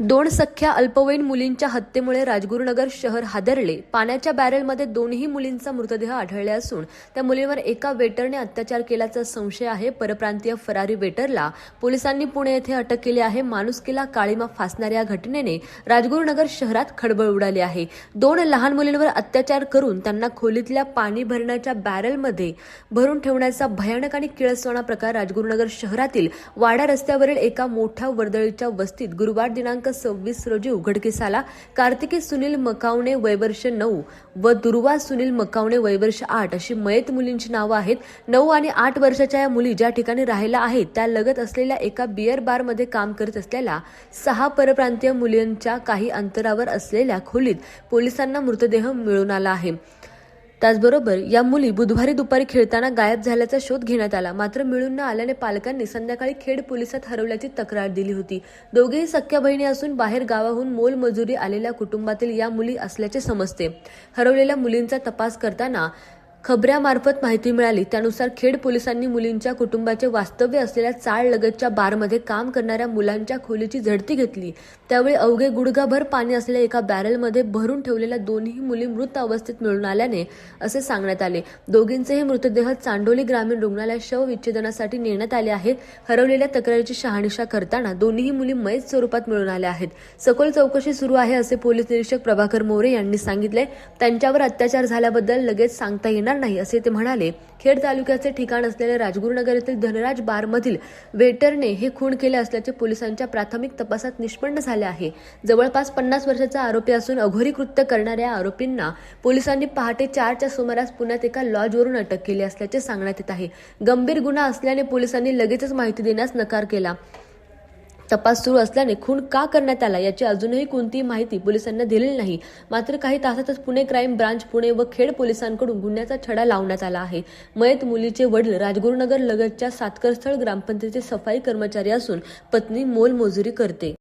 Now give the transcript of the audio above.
दोन सख्या अल्पवयीन मुलींच्या हत्येमुळे राजगुरुनगर शहर हादरले. पाण्याच्या बॅरेलमध्ये दोन्ही मुलींचा मृतदेह आढळले असून त्या मुलींवर एका वेटरने अत्याचार केल्याचा संशय आहे. परप्रांतीय फरारी वेटरला पोलिसांनी पुणे येथे अटक केली आहे. माणुसकीला काळीमा फासणाऱ्या या घटनेने राजगुरुनगर शहरात खळबळ उडाली आहे. दोन लहान मुलींवर अत्याचार करून त्यांना खोलीतल्या पाणी भरण्याच्या बॅरेलमध्ये भरून ठेवण्याचा भयानक आणि किळसवाणा प्रकार राजगुरुनगर शहरातील वाडा रस्त्यावरील एका मोठ्या वर्दळीच्या वस्तीत गुरुवार दिनांक सव्वीस रोजी उघडकीस आला. कार्तिकी सुनील मकावणे वयवर्ष नऊ व दुर्वा सुनील मकावणे वयवर्ष आठ अशी मयत मुलींची नावं आहेत. नऊ आणि आठ वर्षाच्या या मुली ज्या ठिकाणी राहिल्या आहेत त्या लगत असलेल्या एका बिअर बारमध्ये काम करत असलेल्या सहा परप्रांतीय मुलींच्या काही अंतरावर असलेल्या खोलीत पोलिसांना मृतदेह मिळून आला आहे. त्याचबरोबर या मुली बुधवारी दुपारी खेळताना गायब झाल्याचा शोध घेण्यात आला. मात्र मिळून न आल्याने पालकांनी संध्याकाळी खेड पोलिसात हरवल्याची तक्रार दिली होती. दोघेही सख्या बहिणी असून बाहेर गावाहून मोलमजुरी आलेल्या कुटुंबातील या मुली असल्याचे समजते. हरवलेल्या मुलींचा तपास करताना खबऱ्यामार्फत माहिती मिळाली. त्यानुसार खेड पोलिसांनी मुलींच्या कुटुंबाचे वास्तव्य असलेल्या चाळ लगतच्या बारमध्ये काम करणाऱ्या मुलांच्या खोलीची झडती घेतली. त्यावेळी अवघे गुडघाभर पाणी असलेल्या एका बॅरलमध्ये भरून ठेवलेल्या दोन्ही मुली मृत अवस्थेत मिळून आल्याने असे सांगण्यात आले. दोघींचेही मृतदेह चांडोली ग्रामीण रुग्णालयात शवविच्छेदनासाठी नेण्यात आले आहेत. हरवलेल्या तक्रारीची शहानिशा करताना दोन्ही मुली मयत स्वरूपात मिळून आल्या आहेत. सखोल चौकशी सुरू आहे असे पोलीस निरीक्षक प्रभाकर मोरे यांनी सांगितले. त्यांच्यावर अत्याचार झाल्याबद्दल लगेच सांगता येणार नाही असे ते म्हणाले. खेड तालुक्याचे ठिकाण असलेले राजगुरुनगर येथील धनराज बारमधील वेटरने हे खून केले असल्याचे पोलिसांच्या प्राथमिक तपासात निष्पन्न झाले आहे. जवळपास पन्नास वर्षाचा आरोपी असून अघोरी कृत्य करणाऱ्या आरोपींना पोलिसांनी पहाटे चारच्या सुमारास पुण्यात एका लॉजवरून अटक केली असल्याचे सांगण्यात येत आहे. गंभीर गुन्हा असल्याने पोलिसांनी लगेचच माहिती देण्यास नकार केला. तपास सुरू असल्याने खून का करण्यात आला याची अजूनही कोणतीही माहिती पोलिसांना दिलेली नाही. मात्र काही तासातच पुणे क्राईम ब्रांच पुणे व खेड पोलिसांकडून गुन्ह्याचा छडा लावण्यात आला आहे. मयत मुलीचे वडील राजगुरुनगर लगतच्या सातकरस्थळ ग्रामपंचायतीचे सफाई कर्मचारी असून पत्नी मोलमजुरी करते.